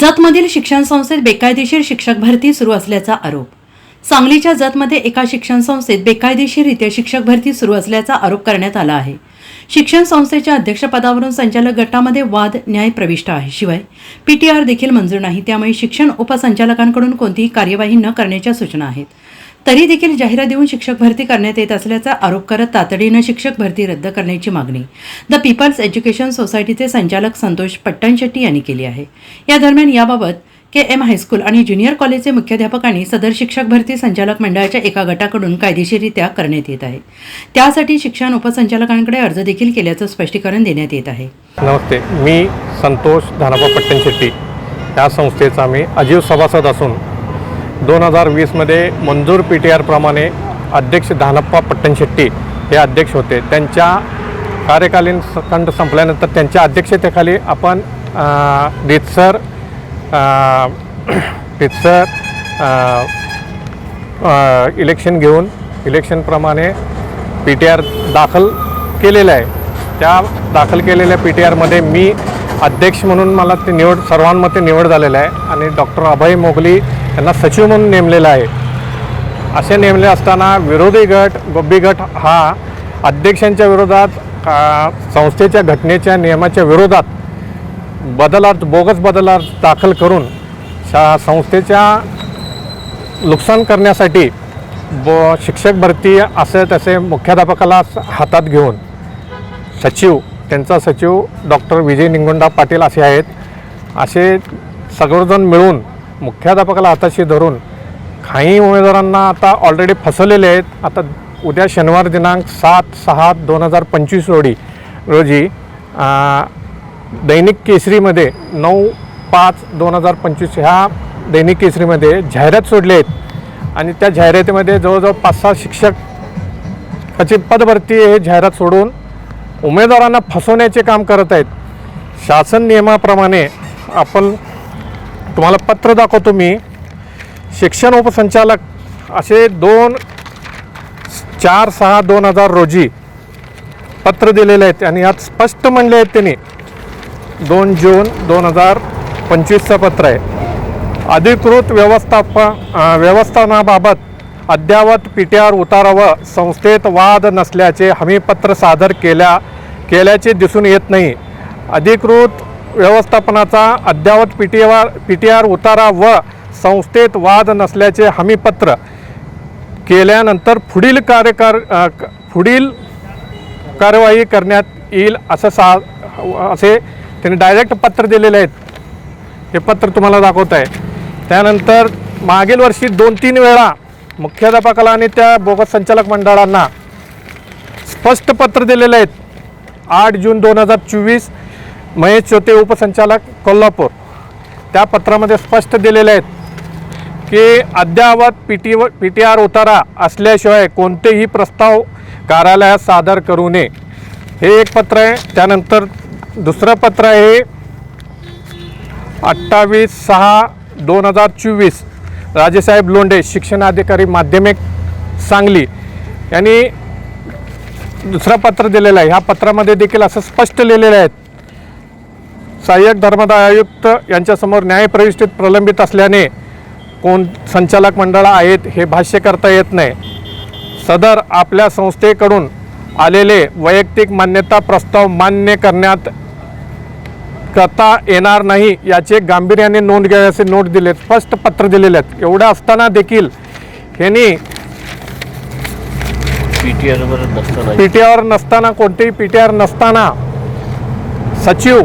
जतमधील शिक्षण संस्थेत बेकायदेशीर शिक्षक भरती सुरू असल्याचा आरोप. सांगलीच्या जतमध्ये एका शिक्षण संस्थेत बेकायदेशीररित्या शिक्षक भरती सुरू असल्याचा आरोप करण्यात आला आहे. शिक्षण संस्थेच्या अध्यक्षपदावरून संचालक गटामध्ये वाद न्याय प्रविष्ट आहे. शिवाय पीटीआर देखील मंजूर नाही. त्यामुळे शिक्षण उपसंचालकांकडून कोणतीही कार्यवाही न करण्याच्या सूचना आहेत. तरी देखील जाहिरात देऊन शिक्षक भरती करण्यात येत असल्याचा आरोप करत तातडीनं शिक्षक भरती रद्द करण्याची मागणी. द पीपल्स एज्युकेशन सोसायटीचे संचालक संतोष पट्टणशेट्टी यांनी केली आहे. या दरम्यान याबाबत के एम हायस्कूल आणि ज्युनियर कॉलेजचे मुख्याध्यापकांनी सदर शिक्षक भरती संचालक मंडळाच्या एका गटाकडून कायदेशीररित्या करण्यात येत आहे. त्यासाठी शिक्षण उपसंचालकांकडे अर्ज देखील केल्याचं स्पष्टीकरण देण्यात येत आहे. नमस्ते मी संतोष धानाबा पट्टणशेट्टी. या संस्थेचा मी अजीव सभासद असून दोन हजार वीसमध्ये मंजूर पी टी आरप्रमाणे अध्यक्ष धानप्पा पट्टणशेट्टी हे अध्यक्ष होते. त्यांच्या कार्यकालीन खंड संपल्यानंतर त्यांच्या अध्यक्षतेखाली आपण रितसर रितसर इलेक्शन घेऊन इलेक्शनप्रमाणे पी टी आर दाखल केलेलं आहे. त्या दाखल केलेल्या पी टी आरमध्ये मी अध्यक्ष म्हणून मला ते निवड सर्वांमध्ये निवड झालेलं आहे आणि डॉक्टर अभय मोगली यांना सचिव म्हणून नेमलेलं आहे. असे नेमले असताना विरोधी गट गोब्बी गट हा अध्यक्षांच्या विरोधात संस्थेच्या घटनेच्या नियमाच्या विरोधात बदलार्थ बोगस बदलार्थ दाखल करून शा संस्थेच्या नुकसान करण्यासाठी ब शिक्षक भरती असे तसे मुख्याध्यापकाला हातात घेऊन सचिव त्यांचा सचिव डॉक्टर विजय निंगोंडा पाटील असे आहेत. असे सगळेजण मिळून मुख्याध्यापकाला हाताशी धरून काही उमेदवारांना आता ऑलरेडी फसवलेले आहेत. आता उद्या शनिवार दिनांक सात सहा दोन हजार पंचवीस रोडी रोजी दैनिक केसरीमध्ये नऊ पाच दोन हजार पंचवीस ह्या दैनिक केसरीमध्ये जाहिरात सोडली आहेत. आणि त्या जाहिरातीमध्ये जवळजवळ पाच सहा शिक्षकाची पदभरती हे जाहिरात सोडून उमेदवारांना फसवण्याचे काम करत आहेत. शासन नियमाप्रमाणे आपण तुम्हाला पत्र दाखवतो मी. शिक्षण उपसंचालक असे दोन चार सहा दोन हजार रोजी पत्र दिलेले आहेत आणि यात स्पष्ट म्हणले आहेत त्यांनी. दोन जून दोन हजार पंचवीसचं पत्र आहे. अधिकृत व्यवस्थाप व्यवस्थापनाबाबत अद्यावत अद्ययावत पी टी आर उतारावं संस्थेत वाद नसल्याचे हमीपत्र सादर केल्या केल्याचे दिसून येत नाही. अधिकृत व्यवस्थापनाचा अद्ययावत P T P T R उतारा व संस्थेत वाद नसल्याचे हमीपत्र केल्यानंतर पुढील कार्यकार पुढील कार्यवाही करण्यात येईल असं सा असे त्यांनी डायरेक्ट पत्र दिलेले आहेत. हे पत्र तुम्हाला दाखवत आहे. त्यानंतर मागील वर्षी दोन तीन वेळा मुख्याध्यापकाला आणि त्या बोगस संचालक मंडळांना स्पष्ट पत्र दिलेले आहेत. आठ जून दोन हजार चोवीस महेश चोते उपसंचालक कोल्हापूर. त्या पत्रामध्ये स्पष्ट दिलेले आहेत की अद्ययावत पी टी व पी टी आर उतारा असल्याशिवाय कोणतेही प्रस्ताव कार्यालयात सादर करू नये. हे एक पत्र आहे. त्यानंतर दुसरं पत्र आहे. अठ्ठावीस सहा दोन हजार चोवीस. राजेसाहेब लोंढे शिक्षणाधिकारी माध्यमिक सांगली यांनी दुसरं पत्र दिलेलं आहे. ह्या पत्रामध्ये देखील असं स्पष्ट लिहिलेलं आहे. सहाय्यक धर्मदाय आयुक्त यांच्यासमोर न्यायप्रविष्टीत प्रलंबित असल्याने कोण संचालक मंडळ आहेत हे भाष्य करता येत नाही. सदर आपल्या संस्थेकडून आलेले वैयक्तिक मान्यता प्रस्ताव मान्य करण्यात करता येणार नाही याचे गांभीर्याने नोंद घ्यावी असे नोट दिले स्पष्ट पत्र दिलेले आहेत. एवढं असताना देखील ह्यांनी पी टी आरवर नसताना आर कोणतेही पी टी आर नसताना सचिव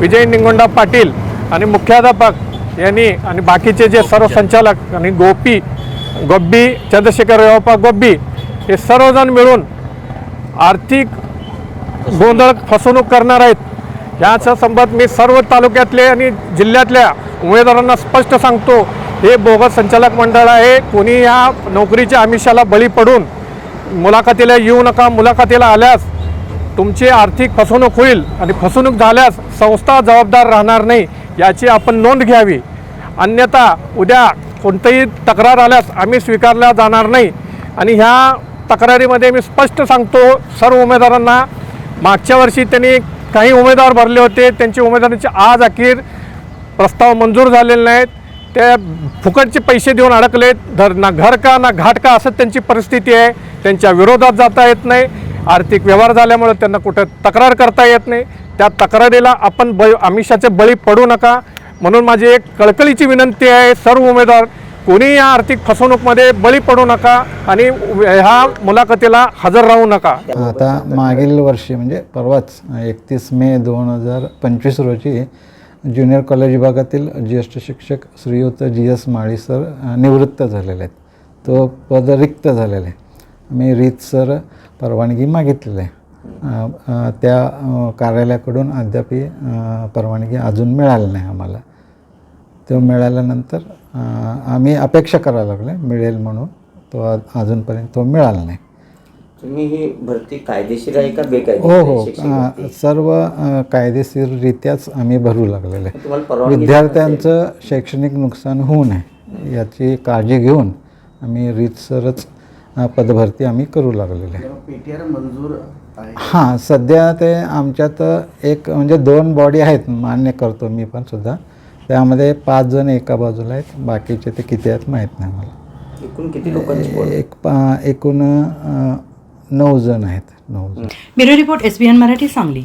विजय निंगोंडा पाटील आणि मुख्याध्यापक यांनी आणि बाकीचे जे सर्व संचालक आणि गोपी गोब्बी चंद्रशेखर रेवप्पा गोब्बी हे सर्वजण मिळून आर्थिक गोंधळ फसवणूक करणार आहेत. याचा संबंध मी सर्व तालुक्यातले आणि जिल्ह्यातल्या उमेदवारांना स्पष्ट सांगतो. हे बोगस संचालक मंडळ आहे. कोणी या नोकरीच्या आमिषाला बळी पडून मुलाखतीला येऊ नका मुलाखतीला आल्यास तुमची आर्थिक फसवणूक होईल आणि फसवणूक झाल्यास संस्था जबाबदार राहणार नाही याची आपण नोंद घ्यावी. अन्यथा उद्या कोणतंही तक्रार आल्यास आम्ही स्वीकारल्या जाणार नाही. आणि ह्या तक्रारीमध्ये मी स्पष्ट सांगतो सर्व उमेदवारांना मागच्या वर्षी त्यांनी काही उमेदवार भरले होते त्यांची उमेदवारांचे आज अखेर प्रस्ताव मंजूर झालेले नाहीत. त्या फुकटचे पैसे देऊन अडकलेत. धर ना घर का ना घाट का असं त्यांची परिस्थिती आहे. त्यांच्या विरोधात जाता येत नाही. आर्थिक व्यवहार झाल्यामुळे त्यांना कुठं तक्रार करता येत नाही. त्या तक्रारीला आपण ब आमिषाचे बळी पडू नका. म्हणून माझी एक कळकळीची विनंती आहे सर्व उमेदवार कोणी या आर्थिक फसवणूकमध्ये बळी पडू नका आणि ह्या मुलाखतीला हजर राहू नका. आता मागील वर्षी म्हणजे परवाच एकतीस मे दोन हजार पंचवीस रोजी ज्युनियर कॉलेज विभागातील ज्येष्ठ शिक्षक श्रीयुत जी एस माळी सर निवृत्त झालेले आहेत. तो पद रिक्त झालेला आहे मी रीतसर परवानगी मागितलेली आहे. त्या कार्यालयाकडून अद्याप परवानगी अजून मिळाली नाही आम्हाला. तो मिळाल्यानंतर आम्ही अपेक्षा करायला लागले मिळेल म्हणून. तो अजूनपर्यंत तो मिळाला नाही. तुम्ही ही भरती कायदेशीर आहे का बेकायदेशीर हो आहे? हो? सर्व कायदेशीररित्याच आम्ही भरू लागलेले विद्यार्थ्यांचं शैक्षणिक नुकसान होऊ नये याची काळजी घेऊन आम्ही रीतसरच पदभरती आम्ही करू लागलेले आहे. हां सध्या ते आमच्यात एक म्हणजे दोन बॉडी आहेत मान्य करतो मी पण सुद्धा. त्यामध्ये पाच जण एका बाजूला आहेत. बाकीचे ते किती आहेत माहीत नाही मला. एकूण किती लोकांची एक पा एकूण नऊ जण आहेत. नऊ जण. Bureau report SBN Marathi Sangli.